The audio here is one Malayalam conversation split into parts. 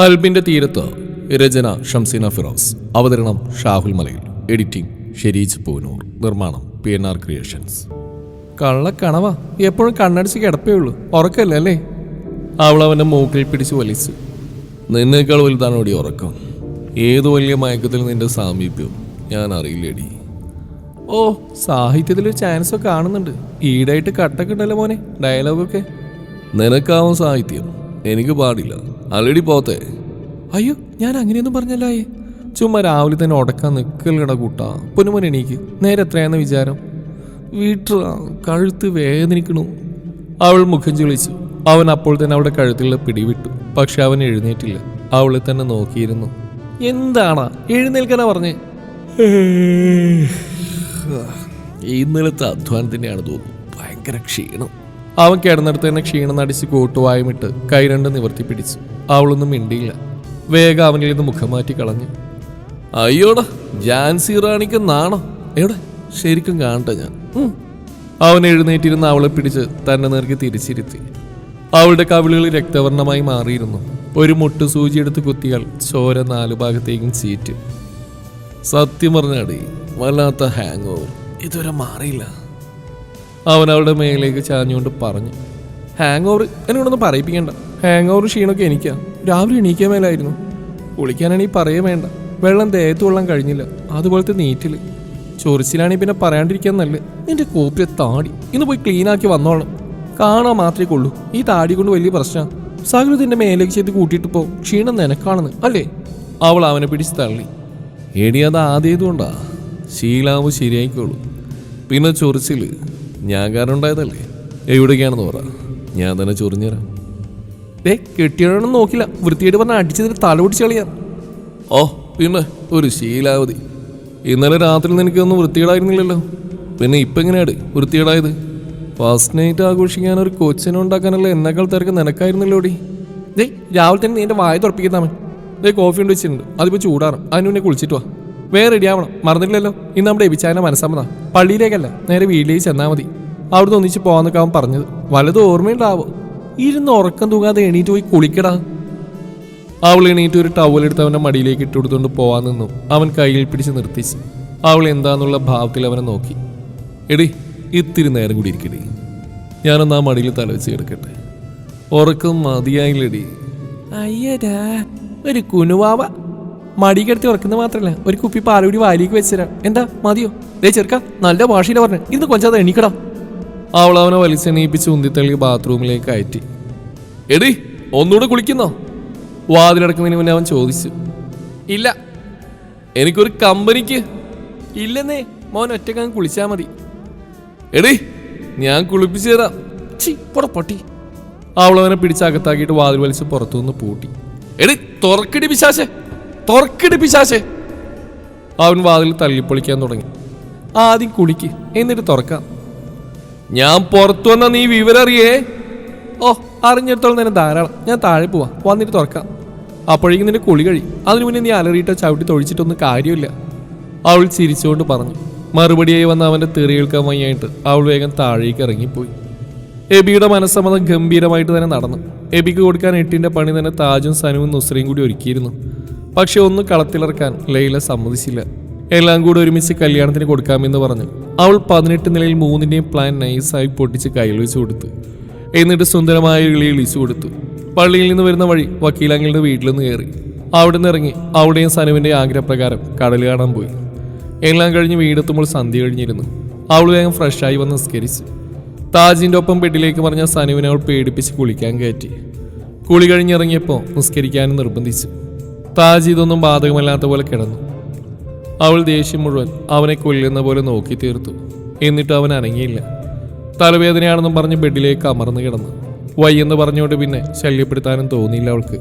കൽബിന്റെ തീരത്ത് രചന ഷംസീന ഫിറോസ് അവതരണം ഷാഹുൽ മലയിൽ. എഡിറ്റിംഗ് ഷെരീജ് പൂനൂർ നിർമ്മാണം പി എൻ ആർ ക്രിയേഷൻസ്. കള്ളക്കണവ എപ്പോഴും കണ്ണടിച്ച് കിടപ്പേ ഉള്ളൂ ഉറക്കല്ലേ അല്ലേ? അവൾ അവന്റെ മൂക്കിൽ പിടിച്ച് വലിച്ചു. നിന്നേക്കാൾ വലുതാണ് ഓടി ഉറക്കം? ഏത് വലിയ മയക്കത്തിൽ നിന്റെ സാമീപ്യം? ഞാൻ അറിയില്ലേടി. ഓ സാഹിത്യത്തിൽ ഒരു ചാൻസ് ഒക്കെ കാണുന്നുണ്ട്. ഈടായിട്ട് കട്ടൊക്കെ ഉണ്ടല്ലോ മോനെ ഡയലോഗൊക്കെ നിനക്കാവും സാഹിത്യം. എനിക്ക് പാടില്ല. ആൾറെഡി പോത്തെ. അയ്യോ ഞാൻ അങ്ങനെയൊന്നും പറഞ്ഞല്ലായേ ചുമ്മാ രാവിലെ തന്നെ ഉടക്കാൻ നിൽക്കലട കൂട്ടാ. പൊന്നുമോൻ എണീക്ക്. നേരെ എത്രയാണെന്ന് വിചാരം? വീട്ട കഴുത്ത് വേദനിക്കണു. അവൾ മുഖം ചുളിച്ചു. അവൻ അപ്പോൾ തന്നെ അവളുടെ കഴുത്തിലുള്ള പിടിവിട്ടു. പക്ഷെ അവൻ എഴുന്നേറ്റില്ല. അവളെ തന്നെ നോക്കിയിരുന്നു. എന്താണാ? എഴുന്നേൽക്കാനാ പറഞ്ഞേ? ഇന്നലത്തെ അധ്വാനത്തിന്റെയാണ് തോന്നുന്നു. ഭയങ്കര ക്ഷീണം. അവൻ കിടന്നിടത്ത് തന്നെ ക്ഷീണം നടിച്ച് കൂട്ടുവായുമിട്ട് കൈ രണ്ട് നിവർത്തി പിടിച്ചു. അവളൊന്നും മിണ്ടിയില്ല. വേഗം അവനിൽ നിന്ന് മുഖം മാറ്റി കളഞ്ഞു. അയ്യോടാ ജാൻസി റാണിക്ക് നാണോ? എവിടെ? ശരിക്കും കാണട്ടെ ഞാൻ. അവൻ എഴുന്നേറ്റിരുന്ന അവളെ പിടിച്ച് തന്നെ നേർക്ക് തിരിച്ചിരുത്തി. അവളുടെ കവിളുകൾ രക്തവർണമായി മാറിയിരുന്നു. ഒരു മുട്ട് സൂചി എടുത്ത് കുത്തിയാൽ ചോര നാലു ഭാഗത്തേക്കും ചീറ്റ്. സത്യം പറഞ്ഞാടി വല്ലാത്ത ഹാങ് ഓവർ ഇതുവരെ മാറിയില്ല. അവൻ അവളുടെ മേലേക്ക് ചാഞ്ഞുകൊണ്ട് പറഞ്ഞു ഹാങ് ഓവർ എന്നോടൊന്നും പറയിപ്പിക്കണ്ട. ഹാങ് ഓവർ ക്ഷീണമൊക്കെ എനിക്കാ. രാവിലെ എണീക്കാൻ മേലായിരുന്നു. കുളിക്കാനാണെങ്കിൽ പറയേ വേണ്ട. വെള്ളം ദേഹത്ത് കൊള്ളാൻ കഴിഞ്ഞില്ല. അതുപോലത്തെ നീറ്റിൽ ചൊറിച്ചിലാണെങ്കിൽ പിന്നെ പറയാണ്ടിരിക്കാൻ നല്ല നിന്റെ കോപ്പിയെ താടി. ഇന്ന് പോയി ക്ലീനാക്കി വന്നോളാം കാണാൻ മാത്രമേ കൊള്ളൂ. ഈ താടി കൊണ്ട് വലിയ പ്രശ്നമാണ് സകലത്തിന്റെ മേലേക്ക് ചെയ്ത് കൂട്ടിയിട്ട് പോ. ക്ഷീണം നിനക്കാണെന്ന്. അല്ലേ? അവൾ അവനെ പിടിച്ച് തള്ളി. എടി അത് ആദ്യതുകൊണ്ടാ ശീലാവ് ശരിയായിക്കോളൂ. പിന്നെ ചൊറിച്ചിൽ. ഞാൻ കാരണം ഉണ്ടായതല്ലേ? എവിടേക്കാണെന്ന് പറ. ഞാൻ തന്നെ ചൊറിഞ്ഞുതരാം. ഏ കെട്ടിയാണെന്ന് നോക്കില്ല. വൃത്തിയായിട്ട് പറഞ്ഞാൽ അടിച്ചതിന് തല പിടിച്ച് ഓ പിന്നെ ഒരു ശീലാവതി ഇന്നലെ രാത്രി നിനക്കൊന്നും വൃത്തികേടായിരുന്നില്ലല്ലോ. പിന്നെ ഇപ്പം എങ്ങനെയാണ് വൃത്തികേടായത്? ഫസ്റ്റ് നൈറ്റ് ആഘോഷിക്കാൻ ഒരു കൊച്ചിനെ ഉണ്ടാക്കാനുള്ള എന്നേക്കാൾ തിരക്ക് നിനക്കായിരുന്നല്ലോടി? ദേ രാവിലെ തന്നെ നീ എന്റെ വായ തുറപ്പിക്കുന്നവൻ ഡേ കോഫി ഉണ്ട് വെച്ചിട്ടുണ്ട്. അതിപ്പോൾ ചൂടാറും. അതിന് മുന്നേ കുളിച്ചിട്ട് വാ. വേറെ റെഡി ആവണം മറന്നിട്ടില്ലല്ലോ? ഇന്ന് നമ്മുടെ എബിച്ചായന മനസ്സമ്മത. പള്ളിയിലേക്കല്ല നേരെ വീട്ടിലേക്ക് ചെന്നാൽ മതി. അവിടുന്ന് ഒന്നിച്ച് പോകാന്നൊക്കെ അവൻ പറഞ്ഞത്. വലത് ഓർമ്മയുണ്ടാവോ? ഇരുന്ന് ഉറക്കം തൂങ്ങാതെ എണീറ്റ് പോയി കുളിക്കടാ. അവൾ എണീറ്റ് ഒരു ടവൽ ടവലെടുത്ത് അവന്റെ മടിയിലേക്ക് ഇട്ടുകൊടുത്തുകൊണ്ട് പോവാൻ നിന്നു. അവൻ കയ്യിൽ പിടിച്ച് നിർത്തിച്ച്. അവൾ എന്താന്നുള്ള ഭാവത്തിൽ അവനെ നോക്കി. എടി ഇത്തിരി നേരം കൂടി ഇരിക്കടി. ഞാനൊന്ന് ആ മടിയിൽ തലവെച്ച് കിടക്കട്ടെ. ഉറക്കം മതിയായില്ലടി. അയ്യടാ ഒരു കുനുവാവ. മടി കിടത്തി ഉറക്കുന്നത് മാത്രല്ല ഒരു കുപ്പി പാലുകൂടി വാലിക്ക് വെച്ചുതരാം. എന്താ മതിയോ? ദേ ചെറുക്ക നല്ല ഭാഷയില പറഞ്ഞു ഇന്ന് കൊഞ്ചാതെ എണീക്കടാ. അവൾ അവനെ വലിച്ചെണീപ്പിച്ച് ഉന്തിത്തള്ളി ബാത്റൂമിലേക്ക് കയറ്റി. എടി ഒന്നുകൂടെ കുളിക്കുന്നോ? വാതിലടക്കുന്നതിന് മുന്നേ അവൻ ചോദിച്ചു. ഇല്ല എനിക്കൊരു കമ്പനിക്ക്. ഇല്ലെന്നേ മോൻ ഒറ്റക്കങ്ങ് കുളിച്ചാ മതി. എടി ഞാൻ കുളിപ്പിച്ചു തരാം. ചി പൊട പൊട്ടി. പിടിച്ചകത്താക്കിയിട്ട് വാതിൽ വലിച്ച് പുറത്തുനിന്ന് പൂട്ടി. എടി തുറക്കടി പിശാശെ. തുറക്കടി പിശാശേ. അവൻ വാതിൽ തള്ളിപ്പൊളിക്കാൻ തുടങ്ങി. ആദ്യം കുളിക്ക് എന്നിട്ട് തുറക്കാം. ഞാൻ പുറത്തു വന്ന നീ വിവരറിയേ ഓ അറിഞ്ഞിടത്തോളം തന്നെ ധാരാളം. ഞാൻ താഴെ പോവാ. വന്നിട്ട് തുറക്കാം. അപ്പോഴേക്കും നിന്റെ കുളി കഴി. അതിനു മുന്നേ നീ അലറിയിട്ടോ ചവിട്ടി തൊഴിച്ചിട്ടൊന്നും കാര്യമില്ല. അവൾ ചിരിച്ചുകൊണ്ട് പറഞ്ഞു. മറുപടിയായി വന്ന അവന്റെ തെറി കേൾക്കാൻ വയ്യായിട്ട് അവൾ വേഗം താഴേക്ക് ഇറങ്ങിപ്പോയി. എബിയുടെ മനസ്സമ്മതം ഗംഭീരമായിട്ട് തന്നെ നടന്നു. എബിക്ക് കൊടുക്കാൻ എട്ടിന്റെ പണി തന്നെ താജും സനുവും നുസ്രയും കൂടി ഒരുക്കിയിരുന്നു. പക്ഷെ ഒന്ന് കളത്തിലിറക്കാൻ ലൈല സമ്മതിച്ചില്ല. എല്ലാം കൂടെ ഒരുമിച്ച് കല്യാണത്തിന് കൊടുക്കാമെന്ന് പറഞ്ഞു അവൾ പതിനെട്ട് നിലയിൽ മൂന്നിന്റെയും പ്ലാൻ നൈസായി പൊട്ടിച്ച് കയ്യിൽ വെച്ചു കൊടുത്തു. എന്നിട്ട് സുന്ദരമായ ഇളി ഇളിച്ചു കൊടുത്തു. പള്ളിയിൽ നിന്ന് വരുന്ന വഴി വക്കീലാങ്ങളുടെ വീട്ടിൽ നിന്ന് കയറി. അവിടെ നിന്ന് ഇറങ്ങി അവിടെയും സനുവിന്റെ ആഗ്രഹപ്രകാരം കടൽ കാണാൻ പോയി. എല്ലാം കഴിഞ്ഞ് വീടെത്തുമ്പോൾ സന്ധ്യ കഴിഞ്ഞിരുന്നു. അവൾ വേഗം ഫ്രഷായി വന്ന് നിസ്കരിച്ചു. താജിന്റെ ഒപ്പം ബെഡിലേക്ക് പറഞ്ഞ സനുവിനെ അവൾ പേടിപ്പിച്ച് കുളിക്കാൻ കയറ്റി. കുളി കഴിഞ്ഞിറങ്ങിയപ്പോൾ നിസ്കരിക്കാനും നിർബന്ധിച്ചു. താജ് ഇതൊന്നും ബാധകമല്ലാത്ത പോലെ കിടന്നു. അവൾ ദേഷ്യം മുഴുവൻ അവനെ കൊല്ലുന്ന പോലെ നോക്കി തീർത്തു. എന്നിട്ട് അവൻ അനങ്ങിയില്ല. തലവേദനയാണെന്നും പറഞ്ഞ് ബെഡിലേക്ക് അമർന്നു കിടന്നു. വയ്യെന്ന് പറഞ്ഞുകൊണ്ട് പിന്നെ ശല്യപ്പെടുത്താനും തോന്നിയില്ല അവൾക്ക്.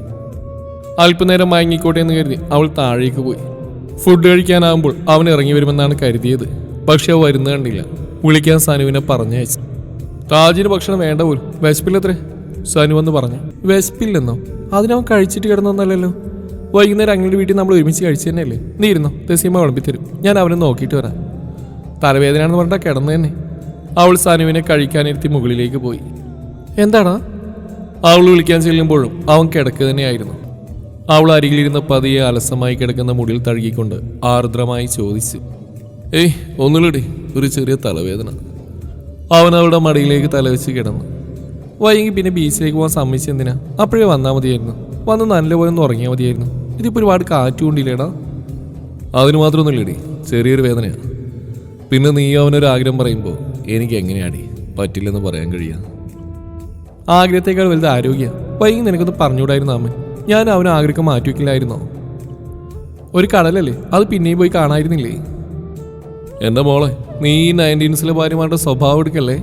അല്പനേരം മയങ്ങിക്കോട്ടെ എന്ന് കരുതി അവൾ താഴേക്ക് പോയി. ഫുഡ് കഴിക്കാനാകുമ്പോൾ അവൻ ഇറങ്ങി വരുമെന്നാണ് കരുതിയത്. പക്ഷെ അവ വരുന്ന കണ്ടില്ല. വിളിക്കാൻ സനുവിനെ പറഞ്ഞയച്ചു. താജിന് ഭക്ഷണം വേണ്ട പോലും. വിശപ്പില്ലത്രേ? സനു എന്ന് പറഞ്ഞു. വിശപ്പില്ലെന്നോ? അതിനവൻ കഴിച്ചിട്ട് കിടന്നൊന്നല്ലല്ലോ. വൈകുന്നേരം അങ്ങനെ വീട്ടിൽ നമ്മൾ ഒരുമിച്ച് കഴിച്ചു തന്നെയല്ലേ? നീ ഇരുന്നോ? തെസീമ വിളമ്പിത്തരും. ഞാൻ അവനെ നോക്കിയിട്ട് വരാം. തലവേദനയാണെന്ന് പറഞ്ഞാൽ കിടന്നു തന്നെ. അവൾ സനുവിനെ കഴിക്കാനിരുത്തി മുകളിലേക്ക് പോയി. എന്താടാ? അവൾ വിളിക്കാൻ ചെല്ലുമ്പോഴും അവൻ കിടക്ക് തന്നെയായിരുന്നു. അവൾ അരികിലിരുന്ന് പതിയെ അലസമായി കിടക്കുന്ന മുടിയിൽ തഴുകിക്കൊണ്ട് ആർദ്രമായി ചോദിച്ചു. ഏയ് ഒന്നുകൂടി ഒരു ചെറിയ തലവേദന. അവൻ അവളുടെ മടിയിലേക്ക് തലവെച്ച് കിടന്നു. വൈകി പിന്നെ ബീച്ചിലേക്ക് പോകാൻ സമ്മതിച്ചെന്തിനാ? അപ്പോഴേ വന്നാൽ മതിയായിരുന്നു. വന്ന് നല്ലപോലെ ഒന്ന് ഉറങ്ങിയാൽ മതിയായിരുന്നു. ഇതിപ്പോൾ ഒരുപാട് കാറ്റുകൊണ്ടില്ലേടാ? അതിന് മാത്രമൊന്നുമില്ലേടി. ചെറിയൊരു വേദനയാണ് പിന്നെ നീ അവനൊരു ആഗ്രഹം പറയുമ്പോൾ എനിക്ക് എങ്ങനെയാടി പറ്റില്ലെന്ന് പറയാൻ കഴിയുക ആഗ്രഹത്തേക്കാൾ വലുത് ആരോഗ്യ. വൈകി നിനക്കൊന്ന് പറഞ്ഞുകൂടായിരുന്നു അമ്മൻ ഞാൻ അവന് ആഗ്രഹം മാറ്റി വയ്ക്കില്ലായിരുന്നോ ഒരു കടലല്ലേ? അത് പിന്നെയും പോയി കാണായിരുന്നില്ലേ? എന്താ മോളെ നീ ഈ നയന്റീൻസിലെ ഭാര്യമാരുടെ സ്വഭാവം എടുക്കല്ലേ?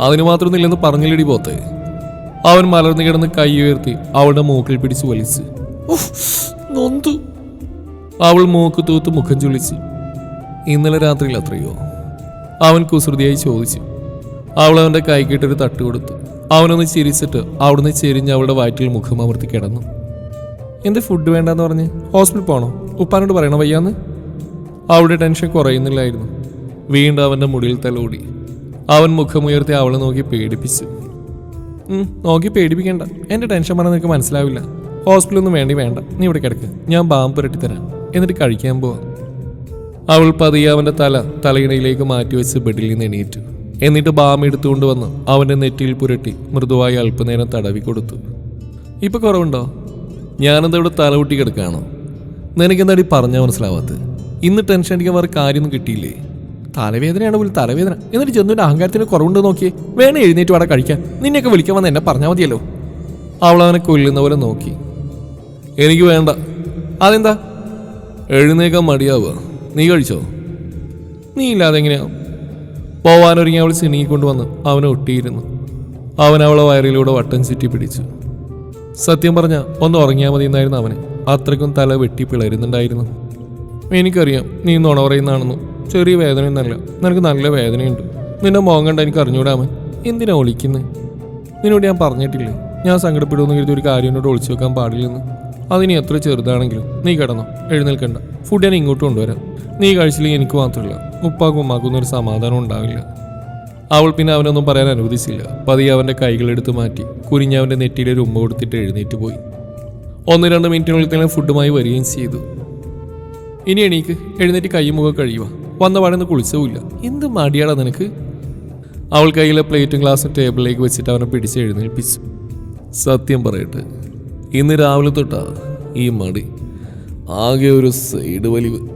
അതിന് മാത്രമൊന്നുമില്ലെന്ന് പറഞ്ഞില്ലടി പോത്തെ. അവൻ മലർന്നു കിടന്ന് കൈ ഉയർത്തി അവളുടെ മൂക്കിൽ പിടിച്ച് വലിച്ച്. നൊന്തു. അവൾ മൂക്ക് തൂത്ത് മുഖം ചുളിച്ചു. ഇന്നലെ രാത്രിയിൽ അത്രയോ? അവൻ കുസൃതിയായി ചോദിച്ചു. അവൾ അവന്റെ കൈക്കിട്ടൊരു തട്ട് കൊടുത്തു. അവനൊന്ന് ചിരിച്ചിട്ട് അവിടുന്ന് ചെരിഞ്ഞ് അവളുടെ വയറ്റിൽ മുഖം അമർത്തി കിടന്നു. എന്ത് ഫുഡ് വേണ്ടെന്ന് പറഞ്ഞ്? ഹോസ്പിറ്റൽ പോകണോ ഉപ്പാനോട് പറയണോ വയ്യാന്ന്? അവളുടെ ടെൻഷൻ കുറയുന്നില്ലായിരുന്നു. വീണ്ടും അവന്റെ മുടിയിൽ തലോടി. അവൻ മുഖമുയർത്തി അവളെ നോക്കി പേടിപ്പിച്ചു. നോക്കി പേടിപ്പിക്കണ്ട. എന്റെ ടെൻഷൻ പറഞ്ഞാൽ നിനക്ക് മനസ്സിലാവില്ല. ഹോസ്പിറ്റലൊന്നും വേണ്ടി വേണ്ട. നീ ഇവിടെ കിടക്ക്. ഞാൻ ബാം പുരട്ടി തരാം. എന്നിട്ട് കഴിക്കാൻ പോവാം. അവൾ പതിയെ അവന്റെ തല തലയിണയിലേക്ക് മാറ്റി വെച്ച് ബെഡിൽ നിന്ന് എണീറ്റു. എന്നിട്ട് ബാം എടുത്തുകൊണ്ട് വന്ന് അവന്റെ നെറ്റിയിൽ പുരട്ടി മൃദുവായി അല്പനേരം തടവി കൊടുത്തു. ഇപ്പം കുറവുണ്ടോ? ഞാനെന്താ ഇവിടെ തലകുട്ടി കിടക്കുകയാണോ? നിനക്കെന്താടി പറഞ്ഞാൽ മനസ്സിലാവാത്തത്? ഇന്ന് ടെൻഷൻ അടിക്കാൻ വേറെ കാര്യമൊന്നും കിട്ടിയില്ലേ? തലവേദനയാണ് പോലും തലവേദന. എന്നിട്ട് ചെന്നുവിന്റെ അഹങ്കാരത്തിന് കുറവുണ്ട് നോക്കിയേ? വേണേ എഴുന്നേറ്റ് വേണം കഴിക്കാൻ. നിന്നെയൊക്കെ വിളിക്കാൻ വന്ന് എന്നെ പറഞ്ഞാൽ മതിയല്ലോ. അവൾ അവനെ കൊല്ലുന്ന പോലെ നോക്കി. എനിക്ക് വേണ്ട. അതെന്താ? എഴുന്നേക്കാൻ മടിയാവുക. നീ കഴിച്ചോ? നീ ഇല്ലാതെ എങ്ങനെയാ? പോവാനൊരുങ്ങി അവൾ ചിണുങ്ങിക്കൊണ്ടുവന്ന് അവനെ ഒട്ടിയിരുന്നു. അവൻ അവളെ വയറിലൂടെ വട്ടം ചുറ്റി പിടിച്ചു. സത്യം പറഞ്ഞ ഒന്ന് ഉറങ്ങിയാൽ മതി എന്നായിരുന്നു അവന്. അത്രയ്ക്കും തല വെട്ടി പിളരുന്നുണ്ടായിരുന്നു. എനിക്കറിയാം നീ നുണ പറയുന്നതാണെന്നും. ചെറിയ വേദനയൊന്നല്ല നിനക്ക് നല്ല വേദനയുണ്ട്. നിന്നെ മോൻ കണ്ട എനിക്ക് അറിഞ്ഞൂടാമൻ എന്തിനാ ഒളിക്കുന്നത് നിന്നോട് ഞാൻ പറഞ്ഞിട്ടില്ലേ? ഞാൻ സങ്കടപ്പെടുമെന്ന് കരുതി ഒരു കാര്യം എന്നോട് ഒളിച്ചു വെക്കാൻ പാടില്ലെന്ന്. അതിനി എത്ര ചെറുതാണെങ്കിലും നീ കിടന്നോ. എഴുന്നേൽക്കണ്ട. ഫുഡ് ഞാൻ ഇങ്ങോട്ട് കൊണ്ടുവരാം. നീ കഴിച്ചില്ലെങ്കിൽ എനിക്ക് മാത്രമല്ല ഉപ്പാക്കും ഉമ്മാക്കും ഒരു സമാധാനം ഉണ്ടാവില്ല. അവൾ പിന്നെ അവനൊന്നും പറയാൻ അനുവദിച്ചില്ല. പതിയെ അവന്റെ കൈകളെടുത്ത് മാറ്റി കുരിഞ്ഞ് അവന്റെ നെറ്റിയിലെ ഒരു ഉമ്മ കൊടുത്തിട്ട് എഴുന്നേറ്റ് പോയി. ഒന്ന് രണ്ട് മിനിറ്റിനുള്ളിൽ തന്നെ ഫുഡുമായി വരികയും ചെയ്തു. ഇനി എണീക്ക്. എഴുന്നേറ്റ് കൈ മുഖം കഴിയുക വന്ന പാടെന്ന് കുളിച്ചവുമില്ല എന്ത് മടിയാടാ നിനക്ക്? അവൾ കയ്യിലെ പ്ലേറ്റും ഗ്ലാസും ടേബിളിലേക്ക് വെച്ചിട്ട് അവനെ പിടിച്ച് എഴുന്നേൽപ്പിച്ചു. സത്യം പറയട്ടെ. ഇന്ന് രാവിലെ തൊട്ടാ ഈ മടി. ആകെ ഒരു സൈഡ് വലിവ്.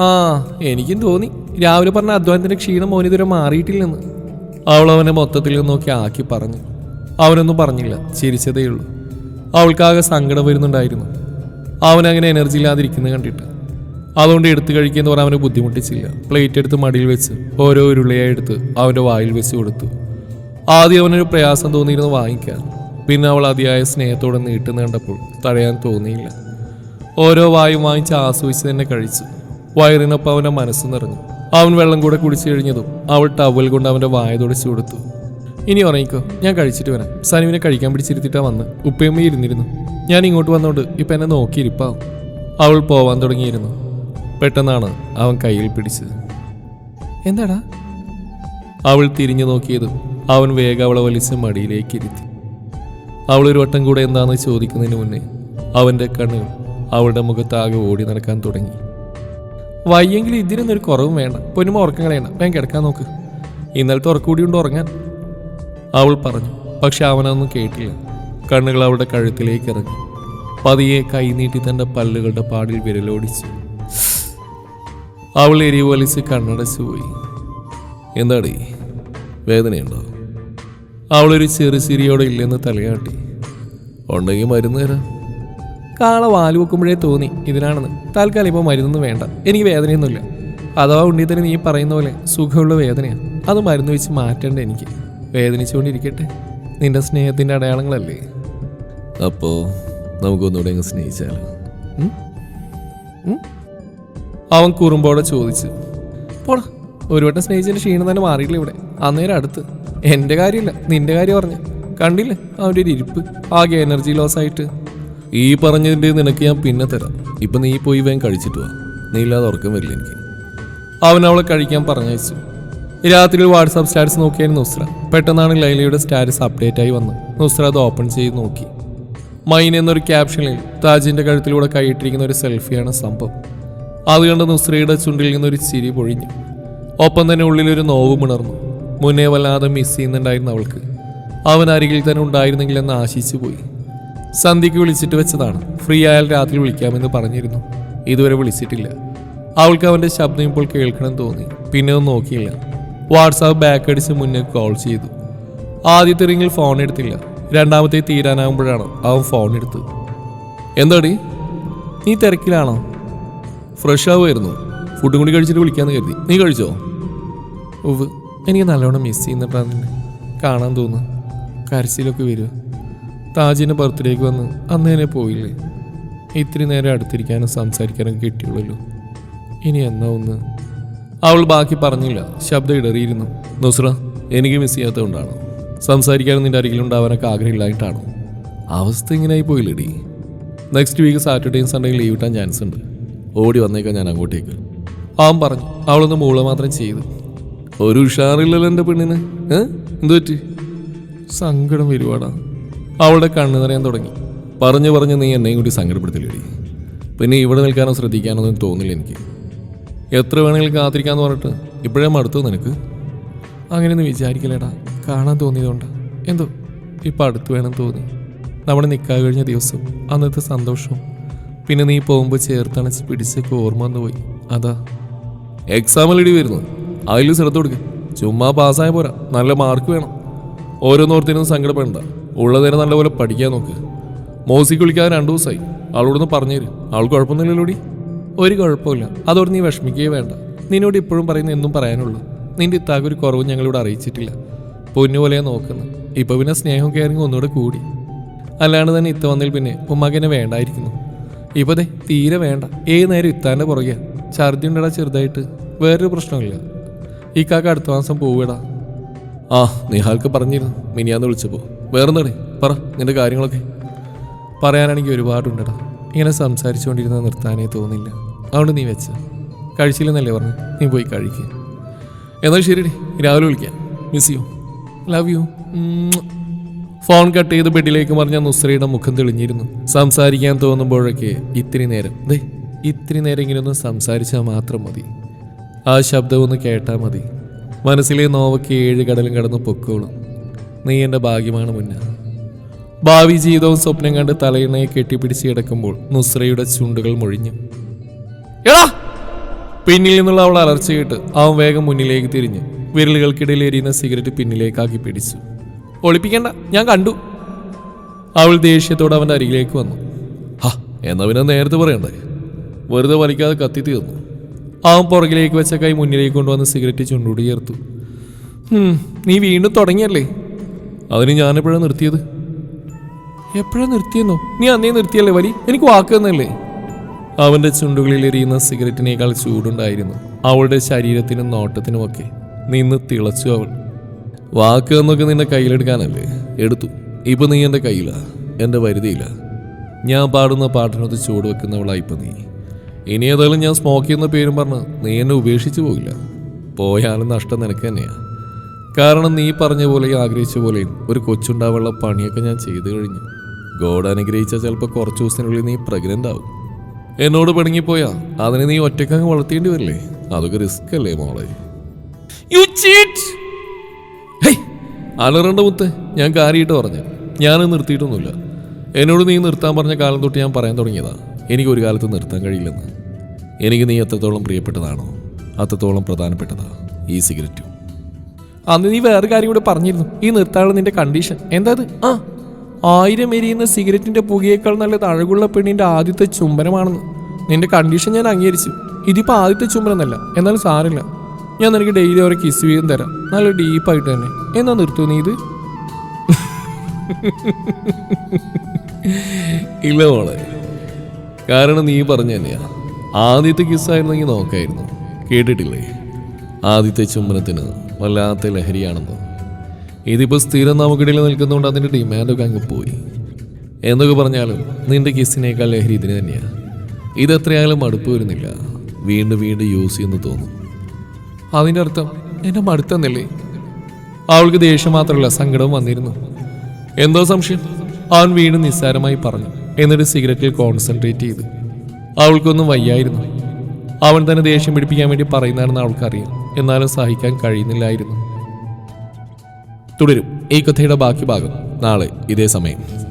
ആ എനിക്കും തോന്നി. രാവിലെ പറഞ്ഞ അധ്വാനത്തിന്റെ ക്ഷീണം മോനിതുവരെ മാറിയിട്ടില്ലെന്ന്. അവൾ അവനെ മൊത്തത്തിൽ നോക്കി ആക്കി പറഞ്ഞു. അവനൊന്നും പറഞ്ഞില്ല. ചിരിച്ചതേയുള്ളൂ അവൾക്കാകെ സങ്കടം വരുന്നുണ്ടായിരുന്നു. അവനങ്ങനെ എനർജി ഇല്ലാതിരിക്കുന്നത് കണ്ടിട്ട്. അതുകൊണ്ട് എടുത്തു കഴിക്കുമെന്ന് പറഞ്ഞാൽ അവനെ ബുദ്ധിമുട്ടിച്ചില്ല. പ്ലേറ്റ് എടുത്ത് മടിയിൽ വെച്ച് ഓരോ ഉരുളയായി എടുത്ത് അവന്റെ വായിൽ വെച്ച് കൊടുത്തു. ആദ്യം അവനൊരു പ്രയാസം തോന്നിയിരുന്നു വാങ്ങിക്കാൻ. പിന്നെ അവൾ അതിയായ സ്നേഹത്തോടെ നീട്ടുന്ന കണ്ടപ്പോൾ തടയാൻ തോന്നിയില്ല. ഓരോ വായും വാങ്ങിച്ച് ആസ്വദിച്ച് തന്നെ കഴിച്ചു. വയറിനൊപ്പം അവന്റെ മനസ്സ് നിറഞ്ഞു. അവൻ വെള്ളം കൂടെ കുടിച്ചു കഴിഞ്ഞതും അവൾ ടവൽ കൊണ്ട് അവന്റെ വായ തുടച്ചു കൊടുത്തു ഇനി ഉറങ്ങിക്കോ. ഞാൻ കഴിച്ചിട്ട് വരാം. സനുവിനെ കഴിക്കാൻ പിടിച്ചിരുത്തിട്ടാ വന്ന്. ഉപ്പയമ്മ ഇരുന്നിരുന്നു. ഞാൻ ഇങ്ങോട്ട് വന്നോണ്ട് ഇപ്പം എന്നെ നോക്കിയിരിപ്പാവും. അവൾ പോവാൻ തുടങ്ങിയിരുന്നു. പെട്ടെന്നാണ് അവൻ കയ്യിൽ പിടിച്ചത്. എന്താടാ? അവൾ തിരിഞ്ഞു നോക്കിയതും അവൻ വേഗം അവളെ വലിച്ച് മടിയിലേക്ക് ഇരുത്തി. അവൾ ഒരു വട്ടം കൂടെ എന്താണെന്ന് ചോദിക്കുന്നതിന് മുന്നേ അവന്റെ കണ്ണുകൾ അവളുടെ മുഖത്താകെ ഓടി നടക്കാൻ തുടങ്ങി. വയ്യെങ്കിൽ ഇതിനൊന്നൊരു കുറവും വേണ്ട. പൊന്നുമ ഉറക്കം കളയണ്ട വേഗം കിടക്കാൻ നോക്ക്. ഇന്നലത്തെ ഉറക്കൂടി ഉണ്ട് ഉറങ്ങാൻ. അവൾ പറഞ്ഞു. പക്ഷെ അവനൊന്നും കേട്ടില്ല. കണ്ണുകൾ അവളുടെ കഴുത്തിലേക്ക് ഇറങ്ങി. പതിയെ കൈനീട്ടി തന്റെ പല്ലുകളുടെ പാടിൽ വിരലോടിച്ചു. അവൾ എരിവലിച്ച് കണ്ണടച്ചു പോയി എന്താടീ? വേദനയുണ്ടോ? അവളൊരു ചെറു ചിരിയോടെ ഇല്ലെന്ന് തലയാട്ടി. ഉണ്ടെങ്കിൽ മരുന്ന് തരാം. കാള വാൽ വെക്കുമ്പോഴേ തോന്നി ഇതിനാണെന്ന്. തൽക്കാലം ഇപ്പോൾ മരുന്നൊന്നും വേണ്ട. എനിക്ക് വേദനയൊന്നുമില്ല. അഥവാ ഉണ്ണി തന്നെ നീ പറയുന്ന പോലെ സുഖമുള്ള വേദനയാണ് അത് മരുന്ന് വെച്ച് മാറ്റേണ്ട എനിക്ക്. വേദനിച്ചുകൊണ്ടിരിക്കട്ടെ. നിന്റെ സ്നേഹത്തിന്റെ അടയാളങ്ങളല്ലേ. അപ്പോൾ നമുക്കൊന്നുകൂടെ അങ്ങ് സ്നേഹിച്ചാലോ? അവൻ കുറുമ്പോടെ ചോദിച്ചു. പോടാ ഒരു വട്ടം സ്നേഹിച്ചതിന്റെ ക്ഷീണം തന്നെ മാറിയില്ല ഇവിടെ. അന്നേരം അടുത്ത്. എന്റെ കാര്യമില്ല നിന്റെ കാര്യം പറഞ്ഞു കണ്ടില്ലേ? അവന്റെ ഒരു ഇരിപ്പ്. ആകെ എനർജി ലോസ് ആയിട്ട്. ഈ പറഞ്ഞതിന്റെ നിനക്ക് ഞാൻ പിന്നെ തരാം. ഇപ്പൊ നീ പോയി വേഗം കഴിച്ചിട്ട് വാ. നീ ഇല്ലാതെ ഉറക്കം വരില്ല എനിക്ക്. അവൻ അവളെ കഴിക്കാൻ പറഞ്ഞയച്ചു. രാത്രിയിൽ വാട്സാപ്പ് സ്റ്റാറ്റസ് നോക്കിയായിരുന്നു നുസ്ര. പെട്ടെന്നാണ് ലൈലയുടെ സ്റ്റാറ്റസ് അപ്ഡേറ്റ് ആയി വന്നത്. നുസ്ര അത് ഓപ്പൺ ചെയ്ത് നോക്കി. മൈൻ എന്നൊരു ക്യാപ്ഷനിൽ താജിന്റെ കഴുത്തിലൂടെ കൈയിട്ടിരിക്കുന്ന ഒരു സെൽഫിയാണ് സംഭവം. അത് കണ്ട് നുസ്രയുടെ ചുണ്ടിൽ നിന്നൊരു ചിരി പൊഴിഞ്ഞു. ഒപ്പം തന്നെ ഉള്ളിലൊരു നോവ് ഉണർന്നു മുന്നേ വല്ലാതെ മിസ് ചെയ്യുന്നുണ്ടായിരുന്നു അവൾക്ക്. അവൻ അരികിൽ തന്നെ ഉണ്ടായിരുന്നെങ്കിലെന്ന് ആശിച്ചു പോയി. സന്ധ്യയ്ക്ക് വിളിച്ചിട്ട് വെച്ചതാണ്. ഫ്രീ ആയാൽ രാത്രി വിളിക്കാമെന്ന് പറഞ്ഞിരുന്നു. ഇതുവരെ വിളിച്ചിട്ടില്ല. അവൾക്ക് അവന്റെ ശബ്ദം ഇപ്പോൾ കേൾക്കണം തോന്നി. പിന്നെ ഒന്നും നോക്കിയില്ല. വാട്സാപ്പ് ബാക്ക് അടിച്ച് മുന്നേ കോൾ ചെയ്തു. ആദ്യത്തെ റിങ്ങിൽ ഫോൺ എടുത്തില്ല. രണ്ടാമത്തെ തീരാനാകുമ്പോഴാണ് അവൻ ഫോൺ എടുത്തത്. എന്താടി? നീ തിരക്കിലാണോ? ഫ്രഷ് ആവുമായിരുന്നു. ഫുഡും കൂടി കഴിച്ചിട്ട് വിളിക്കാമെന്ന് കരുതി. നീ കഴിച്ചോ? ഉവ് എനിക്ക് നല്ലോണം മിസ് ചെയ്യുന്ന പറഞ്ഞു കാണാൻ തോന്നുന്നു. കരച്ചിലൊക്കെ വരിക. താജിന്റെ ബർത്ത്ഡേക്ക് വന്ന് അന്ന് തന്നെ പോയില്ലേ? ഇത്തിരി നേരം അടുത്തിരിക്കാനും സംസാരിക്കാനും കിട്ടിയുള്ളൂ ഇനി എന്നാ ഒന്ന്? അവൾ ബാക്കി പറഞ്ഞില്ല. ശബ്ദം ഇടറിയിരുന്നു. നുസ്ര എനിക്ക് മിസ് ചെയ്യാത്തതുകൊണ്ടാണ്. സംസാരിക്കാനും നിന്റെ അരികിലുണ്ടാവാനൊക്കെ ആഗ്രഹമില്ലായിട്ടാണോ അവസ്ഥ ഇങ്ങനെയായി പോയില്ലടി. നെക്സ്റ്റ് വീക്ക് സാറ്റർഡേയും സൺഡേയും ലീവ് കിട്ടാൻ ചാൻസ് ഉണ്ട്. ഓടി വന്നേക്കാം ഞാൻ അങ്ങോട്ടേക്ക്. അവൻ പറഞ്ഞു അവളൊന്ന് മൂള മാത്രം ചെയ്തു. ഒരു ഉഷാറില്ലല്ലോ എന്റെ പെണ്ണിന്. ഏഹ് എന്തു പറ്റി? സങ്കടം വരുവാടാ. അവളുടെ കണ്ണു നിറയാൻ തുടങ്ങി. പറഞ്ഞു പറഞ്ഞ് നീ എന്നെയും കൂടി സങ്കടപ്പെടുത്തില്ലേടി. പിന്നെ ഇവിടെ നിൽക്കാനോ ശ്രദ്ധിക്കാനോ ഒന്നും തോന്നില്ല എനിക്ക്. എത്ര വേണമെങ്കിലും കാത്തിരിക്കാന്ന് പറഞ്ഞിട്ട് ഇപ്പോഴേ മടുത്തു നിനക്ക്? അങ്ങനെയൊന്നും വിചാരിക്കില്ലേടാ കാണാൻ തോന്നിയതുകൊണ്ട്. എന്തോ? ഇപ്പം അടുത്ത് വേണം തോന്നി. നമ്മുടെ നിൽക്കാൻ കഴിഞ്ഞ ദിവസം അന്നത്തെ സന്തോഷം പിന്നെ നീ പോകുമ്പോൾ ചേർത്തണച്ച് പിടിച്ചൊക്കെ ഓർമ്മ വന്നു പോയി അതാ. എക്സാമിൽ ഇടി വരുന്നു അതിൽ ശ്രദ്ധ കൊടുക്കുക ചുമ്മാ പാസ്സായ പോരാ. നല്ല മാർക്ക് വേണം. ഓരോന്നോർത്തിനും സങ്കടപ്പെടണ്ട. ഉള്ളതിനെ നല്ലപോലെ പഠിക്കാൻ നോക്ക്. മോസിക്ക് വിളിക്കാതെ രണ്ടു ദിവസമായി അവളോടൊന്ന് പറഞ്ഞു തരും അവൾ കുഴപ്പമൊന്നുമില്ലല്ലോടി? ഒരു കുഴപ്പമില്ല അതോട് നീ വിഷമിക്കുകയേ വേണ്ട. നിന്നോട് ഇപ്പോഴും പറയുന്ന എന്നും പറയാനുള്ളൂ. നിന്റെ ഇത്താക്ക് ഒരു കുറവും ഞങ്ങളിവിടെ അറിയിച്ചിട്ടില്ല. പൊന്നു പോലെയാ നോക്കുന്നത് ഇപ്പോൾ പിന്നെ സ്നേഹം കയറിങ്ങും ഒന്നുകൂടെ കൂടി. അല്ലാണ്ട് തന്നെ ഇത്ത വന്നതിൽ പിന്നെ ഉമ്മാക്കെന്നെ വേണ്ടായിരിക്കുന്നു. ഇപ്പോൾ ദേ തീരെ വേണ്ട. ഏത് നേരം ഇത്താന്റെ പുറകെ ഛർദി ഉണ്ടടാ ചെറുതായിട്ട്. വേറൊരു പ്രശ്നമില്ല ഈ കാക്ക അടുത്ത മാസം പോവുകടാ. ആ നിഹാൽക്ക് പറഞ്ഞിരുന്നു. മിനിയാന്ന് വിളിച്ചപ്പോൾ വേറെന്താണേ പറ നിന്റെ കാര്യങ്ങളൊക്കെ. പറയാനാണെങ്കിൽ ഒരുപാടുണ്ടടാ. ഇങ്ങനെ സംസാരിച്ചുകൊണ്ടിരുന്ന നിർത്താനേ തോന്നില്ല. അതുകൊണ്ട് നീ വെച്ച. കഴിച്ചില്ലെന്നല്ലേ പറഞ്ഞു നീ പോയി കഴിക്കുക എന്നാൽ ശരിയടി രാവിലെ വിളിക്കാം. Miss you love you phone cut ചെയ്ത് ബെഡിലേക്ക് മറിഞ്ഞ നുസ്രയുടെ മുഖം തെളിഞ്ഞിരുന്നു. സംസാരിക്കാൻ തോന്നുമ്പോഴൊക്കെ ഇത്തിരി നേരം. ദേ ഇത്തിരി നേരം ഇങ്ങനെ ഒന്ന് സംസാരിച്ചാൽ മാത്രം മതി. ആ ശബ്ദം ഒന്ന് കേട്ടാൽ മതി. മനസ്സിലെ നോവയ്ക്ക് ഏഴ് കടലും കടന്ന് പൊക്കോളും. നീ എന്റെ ഭാഗ്യമാണ് മുന്ന. ഭാവി ജീവിതവും സ്വപ്നം കണ്ട് തലയിണയെ കെട്ടിപ്പിടിച്ച് കിടക്കുമ്പോൾ നുസ്രയുടെ ചുണ്ടുകൾ മൊഴിഞ്ഞു. എടാ! പിന്നിൽ നിന്നുള്ള അവൾ അലർച്ച കേട്ട് അവൻ വേഗം മുന്നിലേക്ക് തിരിഞ്ഞു. വിരലുകൾക്കിടയിൽ എരിയുന്ന സിഗരറ്റ് പിന്നിലേക്കാക്കി പിടിച്ചു. ഒളിപ്പിക്കണ്ട ഞാൻ കണ്ടു. അവൾ ദേഷ്യത്തോടെ അവന്റെ അരികിലേക്ക് വന്നു. ഹാ എന്നാ പിന്നെ നേരത്തെ പറയണ്ടേ? വെറുതെ വലിക്കാതെ കത്തി തീർന്നു. അവൻ പുറകിലേക്ക് വെച്ച കൈ മുന്നിലേക്ക് കൊണ്ടുവന്ന് സിഗരറ്റ് ചുണ്ടൂടി ചേർത്തു. നീ വീണ്ടും തുടങ്ങിയല്ലേ? അതിന് ഞാനെപ്പോഴാണ് നിർത്തിയത്? എപ്പോഴാണ് നിർത്തിയെന്നോ? നീ അന്നേ നിർത്തിയല്ലേ വലി? എനിക്ക് വാക്ക് തന്നല്ലേ? അവന്റെ ചുണ്ടുകളിൽ എറിയുന്ന സിഗരറ്റിനേക്കാൾ ചൂടുണ്ടായിരുന്നു. അവളുടെ ശരീരത്തിനും നോട്ടത്തിനുമൊക്കെ നിന്ന് തിളച്ചു അവൾ. വാക്ക് എന്നൊക്കെ നിന്റെ കയ്യിലെടുക്കാനല്ലേ? എടുത്തു. ഇപ്പൊ നീ എന്റെ കയ്യിലാ. എന്റെ വരുതിയില്ല ഞാൻ പാടുന്ന പാട്ടിനൊത്ത് ചൂട് വെക്കുന്നവളാ ഇപ്പൊ നീ. ഇനി ഏതായാലും ഞാൻ സ്മോക്ക് ചെയ്യുന്ന പേരും പറഞ്ഞ് നീ എന്നെ ഉപേക്ഷിച്ചു പോയില്ല പോയാലും നഷ്ടം നിനക്ക് തന്നെയാ. കാരണം നീ പറഞ്ഞ പോലെയും ആഗ്രഹിച്ച പോലെയും ഒരു കൊച്ചുണ്ടാവാനുള്ള പണിയൊക്കെ ഞാൻ ചെയ്തു കഴിഞ്ഞു. ഗോഡ് അനുഗ്രഹിച്ച ചിലപ്പോൾ കുറച്ച് ദിവസത്തിനുള്ളിൽ നീ പ്രഗ്നന്റ് ആവും. എന്നോട് പിണങ്ങിപ്പോയാ അതിനെ നീ ഒറ്റക്കങ്ങ് വളർത്തേണ്ടി വരില്ലേ? അതൊക്കെ റിസ്ക് അല്ലേ മോളെ? യു ചീറ്റ് അലറണ്ട മുത്ത് ഞാൻ കാര്യമായിട്ട് പറഞ്ഞു. ഞാൻ നിർത്തിയിട്ടൊന്നുമില്ല. എന്നോട് നീ നിർത്താൻ പറഞ്ഞ കാലം തൊട്ട് ഞാൻ പറയാൻ തുടങ്ങിയതാ. എനിക്ക് ഒരു കാലത്ത് നിർത്താൻ കഴിയില്ലെന്ന്. എനിക്ക് നീ എത്രത്തോളം പ്രിയപ്പെട്ടതാണോ? അത്രത്തോളം പ്രധാനപ്പെട്ടതാ ഈ സിഗരറ്റും. അന്ന് നീ വേറെ കാര്യം കൂടെ പറഞ്ഞിരുന്നു. ഈ നിർത്താനുള്ള നിന്റെ കണ്ടീഷൻ എന്താ ആ ആയിരം എരിയുന്ന സിഗരറ്റിന്റെ പുകയേക്കാൾ നല്ലത് അഴകുള്ള പെണ്ണിന്റെ ആദ്യത്തെ ചുംബനമാണെന്ന്. നിന്റെ കണ്ടീഷൻ ഞാൻ അംഗീകരിച്ചു. ഇതിപ്പോ ആദ്യത്തെ ചുംബനമല്ല. എന്നാലും സാരില്ല ഞാൻ നിനക്ക് ഡെയിലി ഓരോ കിസ് വീതം തരാം. നല്ല ഡീപ്പായിട്ട് തന്നെ. എന്നാ നിർത്തു നീ ഇത്? ഇല്ല മോളെ. കാരണം നീ പറഞ്ഞു തന്നെയാ. ആദ്യത്തെ കിസ്സായിരുന്നെങ്കിൽ നോക്കായിരുന്നു. കേട്ടിട്ടില്ലേ? ആദ്യത്തെ ചുംബനത്തിന് വല്ലാത്ത ലഹരിയാണെന്ന്. ഇതിപ്പോൾ സ്ഥിരം നമുക്കിടയിൽ നിൽക്കുന്നതുകൊണ്ട് അതിന്റെ ഡിമാൻഡൊക്കെ അങ്ങ് പോയി. എന്തൊക്കെ പറഞ്ഞാലും നിന്റെ കിസ്സിനേക്കാൾ ലഹരി ഇതിന് തന്നെയാണ് ഇതെത്രയായാലും മടുപ്പ് വരുന്നില്ല. വീണ്ടും വീണ്ടും യൂസ് ചെയ്യുന്നു തോന്നും. അതിന്റെ അർത്ഥം എന്നെ മടുത്തെന്നല്ലേ? അവൾക്ക് ദേഷ്യം മാത്രമല്ല സങ്കടവും വന്നിരുന്നു. എന്തോ സംശയം? അവൻ വീണ്ടും നിസ്സാരമായി പറഞ്ഞു. എന്നിട്ട് സിഗരറ്റിൽ കോൺസെൻട്രേറ്റ് ചെയ്തു അവൾക്കൊന്നും വയ്യായിരുന്നു. അവൻ തന്നെ ദേഷ്യം പിടിപ്പിക്കാൻ വേണ്ടി പറയുന്നതാണെന്ന് അവൾക്കറിയാം. എന്നാലും സഹിക്കാൻ കഴിയുന്നില്ലായിരുന്നു. തുടരും. ഈ കഥയുടെ ബാക്കി ഭാഗം നാളെ ഇതേ സമയം.